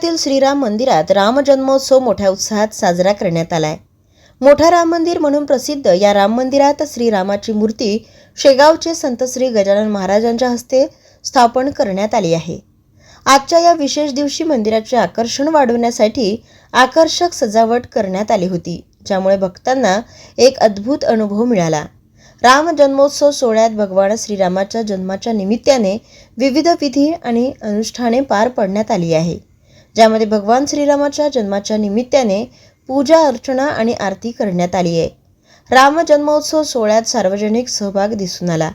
पुण्यातील श्रीराम मंदिरात राम जन्मोत्सव मोठ्या उत्साहात साजरा करण्यात आलाय. मोठा राम मंदिर म्हणून प्रसिद्ध या राम मंदिरात श्रीरामाची मूर्ती शेगावचे संत श्री गजानन महाराजांच्या हस्ते स्थापन करण्यात आली आहे. आजच्या या विशेष दिवशी मंदिराचे आकर्षण वाढवण्यासाठी आकर्षक सजावट करण्यात आली होती ज्यामुळे भक्तांना एक अद्भुत अनुभव मिळाला. राम जन्मोत्सव सोहळ्यात भगवान श्रीरामाच्या जन्माच्या निमित्ताने विविध विधी आणि अनुष्ठाने पार पडण्यात आली आहे. ज्यामध्ये भगवान श्रीरामाच्या जन्माच्या निमित्ताने पूजा अर्चना आणि आरती करण्यात आली आहे. राम जन्मोत्सव सोहळ्यात सार्वजनिक सहभाग दिसून आला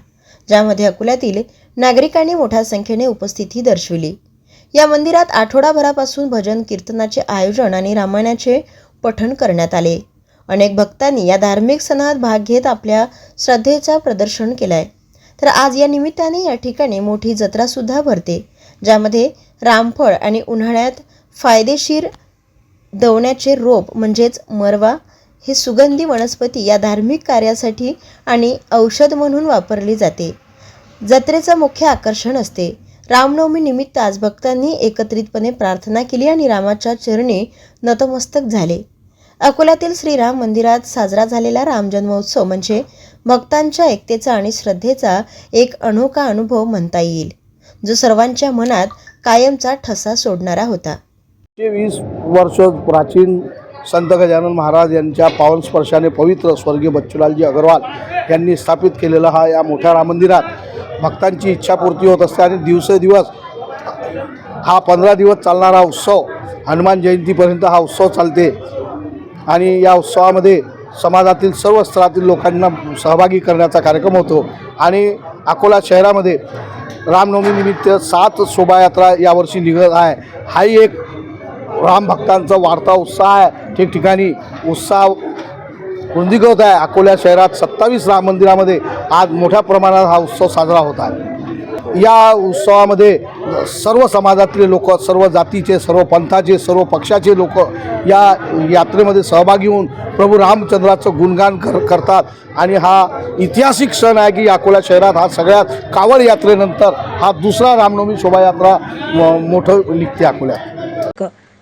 ज्यामध्ये अकोल्यातील नागरिकांनी मोठ्या संख्येने उपस्थिती दर्शविली. या मंदिरात आठवडाभरापासून भजन कीर्तनाचे आयोजन आणि रामायणाचे पठण करण्यात आले. अनेक भक्तांनी या धार्मिक सणात भाग घेत आपल्या श्रद्धेचा प्रदर्शन केलाय. तर आज या निमित्ताने या ठिकाणी मोठी जत्रासुद्धा भरते ज्यामध्ये रामफळ आणि उन्हाळ्यात फायदेशीर दवण्याचे रोप म्हणजेच मरवा हे सुगंधी वनस्पती या धार्मिक कार्यासाठी आणि औषध म्हणून वापरली जाते. जत्रेचं मुख्य आकर्षण असते. रामनवमी निमित्त आज भक्तांनी एकत्रितपणे प्रार्थना केली आणि रामाच्या चरणी नतमस्तक झाले. अकोल्यातील श्रीराम मंदिरात साजरा झालेला राम जन्मोत्सव म्हणजे भक्तांच्या एकतेचा आणि श्रद्धेचा एक अनोखा अनुभव म्हणता येईल जो सर्वांच्या मनात कायमचा ठसा सोडणारा होता. एकशे वीस वर्ष प्राचीन संत गजानन महाराज यांच्या पावन स्पर्शाने पवित्र स्वर्गीय बच्चूलालजी अग्रवाल यांनी स्थापित केलेला हा या मोठ्या राम मंदिरात भक्तांची इच्छापूर्ती होत असते आणि दिवसेदिवस हा पंधरा दिवस चालणारा उत्सव हनुमान जयंतीपर्यंत हा उत्सव चालते. आणि या उत्सवामध्ये समाजातील सर्व स्तरातील लोकांना सहभागी करण्याचा कार्यक्रम होतो. आणि अकोला शहरामध्ये रामनवमीनिमित्त सात शोभायात्रा यावर्षी निघत आहे. हाही एक राम भक्तांचा वाढता उत्साह आहे. ठिकठिकाणी उत्साह रुंदीकृत आहे. अकोला शहरात सत्तावीस राम मंदिरामध्ये आज मोठ्या प्रमाणात हा उत्सव साजरा होत आहे. या उत्सवामध्ये सर्व समाजातले लोक सर्व जातीचे सर्व पंथाचे सर्व पक्षाचे लोक या यात्रेमध्ये सहभागी होऊन प्रभू रामचंद्राचं गुणगान कर करतात. आणि हा ऐतिहासिक सण आहे की अकोला शहरात हा सगळ्यात कावड यात्रेनंतर हा दुसरा रामनवमी शोभायात्रा मोठं निघते अकोल्यात.